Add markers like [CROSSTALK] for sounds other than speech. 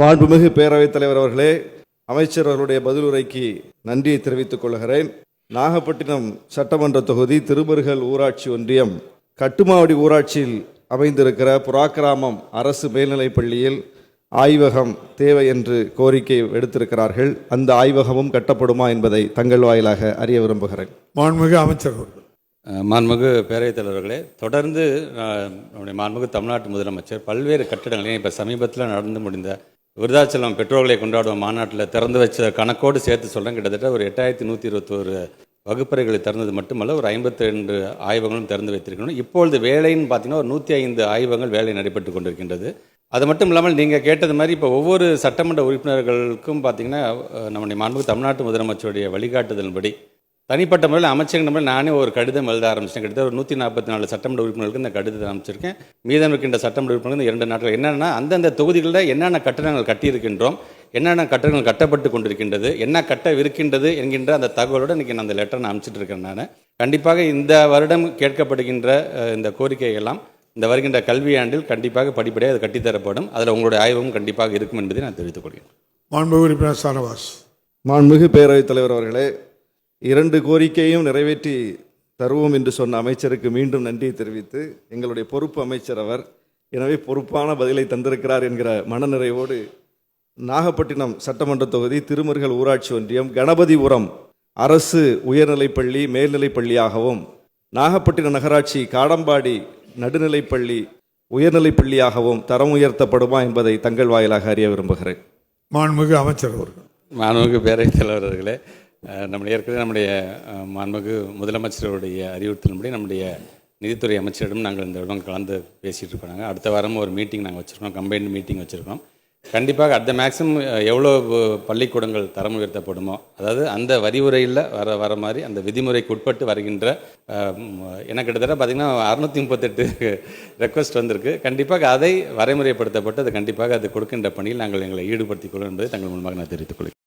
மாண்புமிகு பேரவைத் தலைவர் அவர்களே அமைச்சர் அவர்களுடைய பதிலுரைக்கு நன்றியை தெரிவித்துக் கொள்கிறேன். நாகப்பட்டினம் சட்டமன்ற தொகுதி திருமருகல் ஊராட்சி ஒன்றியம் கட்டுமாவடி ஊராட்சியில் அமைந்திருக்கிற புறாக்கிராமம் அரசு மேல்நிலைப் பள்ளியில் ஆய்வகம் தேவை என்று கோரிக்கை எடுத்திருக்கிறார்கள் அந்த ஆய்வகமும் கட்டப்படுமா என்பதை தங்கள் வாயிலாக அறிய விரும்புகிறேன். மாண்புமிகு அமைச்சர் மாண்புமிகு பேரவைத் தலைவர்களே தொடர்ந்து நம்முடைய மாண்புமிகு தமிழ்நாட்டு முதலமைச்சர் பல்வேறு கட்டிடங்களையும் இப்போ சமீபத்தில் நடந்து முடிந்த விருதாச்சலம் பெற்றோர்களை கொண்டாடும் மாநாட்டில் திறந்து வச்ச கணக்கோடு சேர்த்து சொல்கிறேன் கிட்டத்தட்ட ஒரு எட்டாயிரத்தி நூற்றி இருபத்தோரு வகுப்பறைகளை திறந்தது மட்டுமல்ல ஒரு ஐம்பத்தி ரெண்டு ஆய்வகங்களும் திறந்து வைத்திருக்கணும் இப்பொழுது வேலைன்னு பார்த்தீங்கன்னா ஒரு நூற்றி ஐந்து ஆய்வகங்கள் வேலை நடைபெற்று கொண்டிருக்கின்றது. அது மட்டும் இல்லாமல் நீங்கள் கேட்டது மாதிரி இப்போ ஒவ்வொரு சட்டமன்ற உறுப்பினர்களுக்கும் பார்த்தீங்கன்னா நம்முடைய மாண்பு தமிழ்நாட்டு முதலமைச்சருடைய வழிகாட்டுதலின்படி தனிப்பட்ட முறையில் அமைச்சர் முறையில் நானே ஒரு கடிதம் எழுத ஆரம்பிச்சேன் கிட்டத்தட்ட ஒரு நூற்றி நாற்பத்தி நாலு சட்டமன்ற உறுப்பினர்களுக்கு இந்த கடிதத்தை அமைச்சிருக்கேன் மீதம் இருக்கின்ற சட்டமன்ற உறுப்பினர்கள் இந்த இரண்டு நாட்கள். என்னென்னா அந்தந்த தொகுதிகளில் என்னென்ன கட்டடங்கள் கட்டியிருக்கின்றோம் என்னென்ன கட்டடங்கள் கட்டப்பட்டு கொண்டிருக்கின்றது என்ன கட்டவிருக்கின்றது என்கின்ற அந்த தகவலோடு இன்றைக்கி நான் அந்த லெட்டர் நான் அனுப்பிச்சிட்டு இருக்கேன் நான். கண்டிப்பாக இந்த வருடம் கேட்கப்படுகின்ற இந்த கோரிக்கையெல்லாம் இந்த வருகின்ற கல்வியாண்டில் கண்டிப்பாக படிப்படியாக அது கட்டித்தரப்படும். அதில் உங்களுடைய ஆய்வும் கண்டிப்பாக இருக்கும் என்பதை நான் தெரிவித்துக் கொள்கிறேன். மாண்புமிகு உறுப்பினர் சானவாஸ். மாண்புமிகு பேரவைத் தலைவர் அவர்களே இரண்டு கோரிக்கையும் நிறைவேற்றி தருவோம் என்று சொன்ன அமைச்சருக்கு மீண்டும் நன்றியை தெரிவித்து எங்களுடைய பொறுப்பு அமைச்சர் அவர். எனவே பொறுப்பான பதிலை தந்திருக்கிறார் என்கிற மனநிறைவோடு நாகப்பட்டினம் சட்டமன்ற தொகுதி திருமருகல் ஊராட்சி ஒன்றியம் கணபதிபுரம் அரசு உயர்நிலைப்பள்ளி மேல்நிலைப் பள்ளியாகவும் நாகப்பட்டினம் நகராட்சி காடம்பாடி நடுநிலைப்பள்ளி உயர்நிலைப் பள்ளியாகவும் தரம் உயர்த்தப்படுமா என்பதை தங்கள் வாயிலாக அறிய விரும்புகிறேன். மாண்புமிகு அமைச்சர் அவர்கள். மாண்புமிகு பேரவைத் தலைவர்களே அஹ், நம்முடைய ஏற்கனவே நம்முடைய அஹ், மாண்புமிகு முதலமைச்சருடைய அறிவுறுத்தலின்படி நம்முடைய நிதித்துறை அமைச்சரிடம் நாங்கள் இந்த இடம் கலந்து பேசிகிட்டு இருக்கிறாங்க அடுத்த வாரம் ஒரு மீட்டிங் நாங்கள் வச்சுருக்கோம் கம்பைன்டு மீட்டிங் வச்சுருக்கோம். கண்டிப்பாக அட் த மேக்ஸிமம் எவ்வளோ பள்ளிக்கூடங்கள் தரம் உயர்த்தப்படுமோ அதாவது அந்த வரிவுரையில் வர வர மாதிரி அந்த விதிமுறைக்கு உட்பட்டு வருகின்ற எனக்கு கிட்டத்தட்ட பார்த்திங்கன்னா அறுநூற்றி முப்பத்தெட்டு [LAUGHS] ரெக்வஸ்ட் வந்திருக்கு. கண்டிப்பாக அதை வரைமுறைப்படுத்தப்பட்டு அது கண்டிப்பாக அது கொடுக்கின்ற பணியில் நாங்கள் எங்களை ஈடுபடுத்திக் கொள்ளும் என்பதை தங்கள் மூலமாக நான் தெரிவித்துக் கொள்கிறேன்.